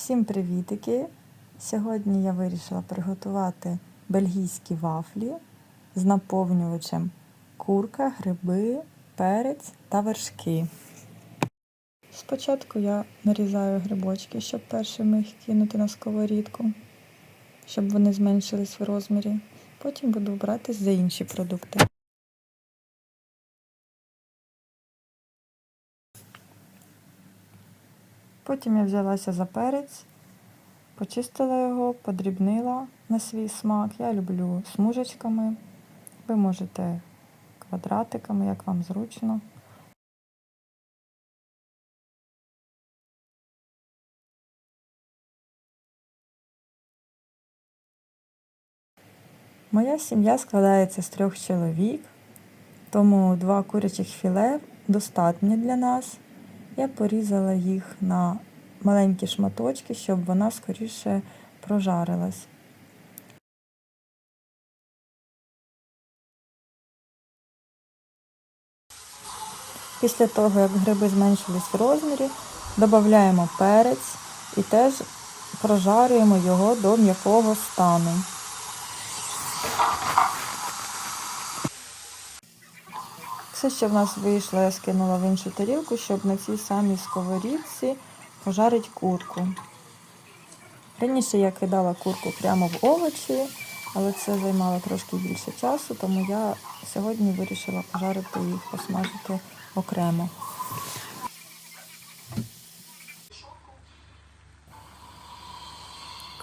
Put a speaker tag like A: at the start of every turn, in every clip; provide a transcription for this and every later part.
A: Всім привітики! Сьогодні я вирішила приготувати бельгійські вафлі з наповнювачем курка, гриби, перець та вершки. Спочатку я нарізаю грибочки, щоб першими їх кинути на сковорідку, щоб вони зменшились в розмірі. Потім буду брати за інші продукти. Потім я взялася за перець, почистила його, подрібнила на свій смак. Я люблю смужечками. Ви можете квадратиками, як вам зручно. Моя сім'я складається з трьох чоловік, тому два курячих філе достатньо для нас. Я порізала їх на маленькі шматочки, щоб вона скоріше прожарилась. Після того, як гриби зменшились в розмірі, додаємо перець і теж прожарюємо його до м'якого стану. Все, що в нас вийшло, я скинула в іншу тарілку, щоб на цій самій сковорідці пожарити курку. Раніше я кидала курку прямо в овочі, але це займало трошки більше часу, тому я сьогодні вирішила пожарити їх, посмажити окремо.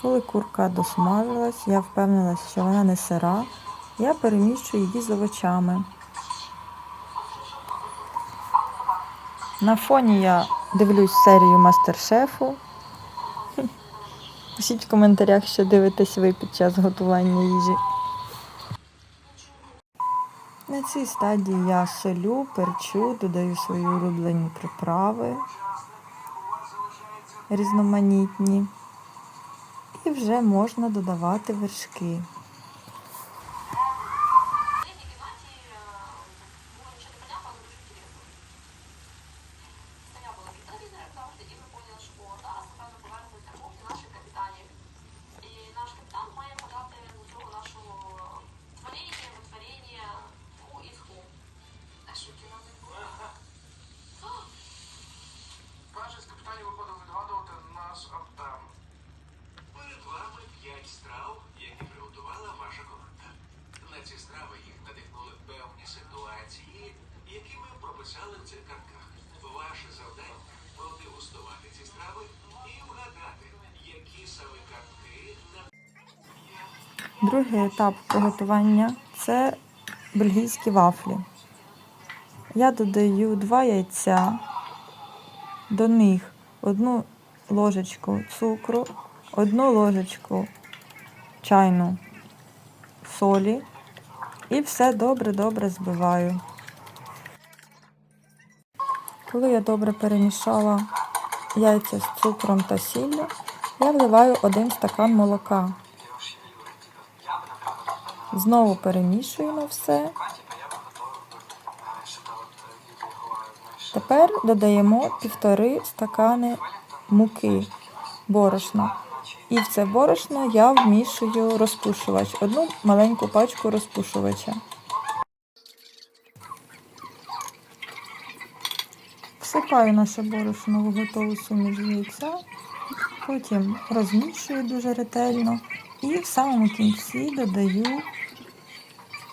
A: Коли курка досмажилась, я впевнилася, що вона не сира, я переміщую її з овочами. На фоні я дивлюсь серію мастер-шефу. Пишіть в коментарях, що дивитесь ви під час готування їжі. На цій стадії я солю, перчу, додаю свої улюблені приправи різноманітні. І вже можна додавати вершки. Другий етап приготування це бельгійські вафлі. Я додаю два яйця, до них одну ложечку цукру, одну ложечку чайну солі і все добре-добре збиваю. Коли я добре перемішала яйця з цукром та сіллю, я вливаю один стакан молока. Знову перемішуємо все. Тепер додаємо півтори стакани муки борошна. І в це борошно я вмішую розпушувач, одну маленьку пачку розпушувача. Всипаю наше борошно в готову суміш яйця, потім розмішую дуже ретельно і в самому кінці додаю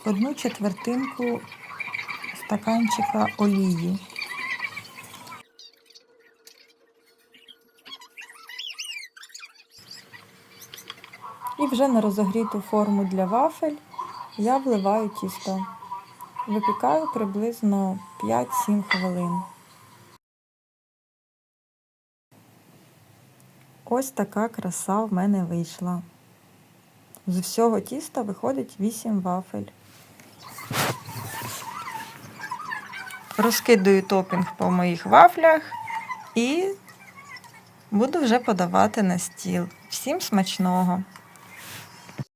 A: одну четвертинку стаканчика олії. І вже на розогріту форму для вафель я вливаю тісто. Випікаю приблизно 5-7 хвилин. Ось така краса в мене вийшла. З всього тіста виходить 8 вафель. Розкидаю топінг по моїх вафлях і буду вже подавати на стіл. Всім смачного!